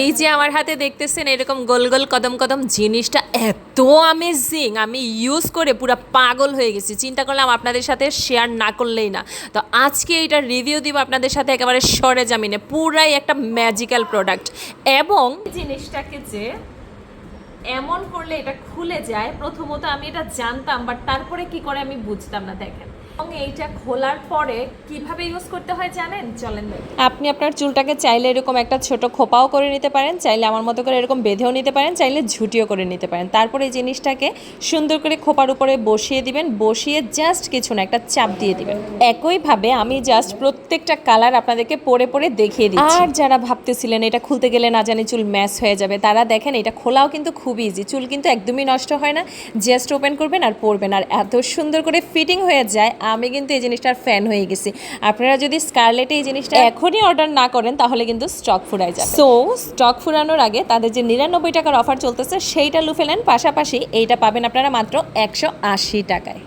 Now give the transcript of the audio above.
এই যে আমার হাতে দেখতেছেন, এরকম গোল গোল কদম কদম জিনিসটা এত আমেজিং আমি ইউজ করে পুরো পাগল হয়ে গেছি। চিন্তা করলাম আপনাদের সাথে শেয়ার না করলেই না। তো আজকে এটা রিভিউ দিব আপনাদের সাথে একেবারে সরে জামিনে, পুরাই একটা ম্যাজিক্যাল প্রোডাক্ট এবং জিনিসটাকে যে এমন করলে এটা খুলে যায়, প্রথমত আমি এটা জানতাম বাট তারপরে কি করে আমি বুঝতাম না, দেখেন। এবং এইটা খোলার পরে কীভাবে ইউজ করতে হয় জানেন? চলেন আপনি আপনার চুলটাকে চাইলে এরকম একটা ছোট খোপাও করে নিতে পারেন, চাইলে আমার মতো করে এরকম বেঁধেও নিতে পারেন, চাইলে ঝুটিও করে নিতে পারেন। তারপরে এই জিনিসটাকে সুন্দর করে খোপার উপরে বসিয়ে দিবেন, বসিয়ে জাস্ট কিছু না, একটা চাপ দিয়ে দিবেন। একইভাবে আমি জাস্ট প্রত্যেকটা কালার আপনাদেরকে পরে পরে দেখিয়ে দিচ্ছি। আর যারা ভাবতেছিলেন এটা খুলতে গেলে না জানি চুল ম্যাচ হয়ে যাবে, তারা দেখেন এটা খোলাও কিন্তু খুব ইজি চুল কিন্তু একদমই নষ্ট হয় না জাস্ট ওপেন করবেন আর পরবেন। আর এত সুন্দর করে ফিটিং হয়ে যায় আমি কিন্তু এই জিনিসটার ফ্যান হয়ে গেছি। আপনারা যদি স্কারলেটে এই জিনিসটা এখনই অর্ডার না করেন তাহলে কিন্তু স্টক ফুরায় যায় সো স্টক ফুরানোর আগে তাদের যে নিরানব্বই টাকার অফার চলতেছে সেইটা লুফেলেন পাশাপাশি এইটা পাবেন আপনারা মাত্র একশো আশি টাকায়।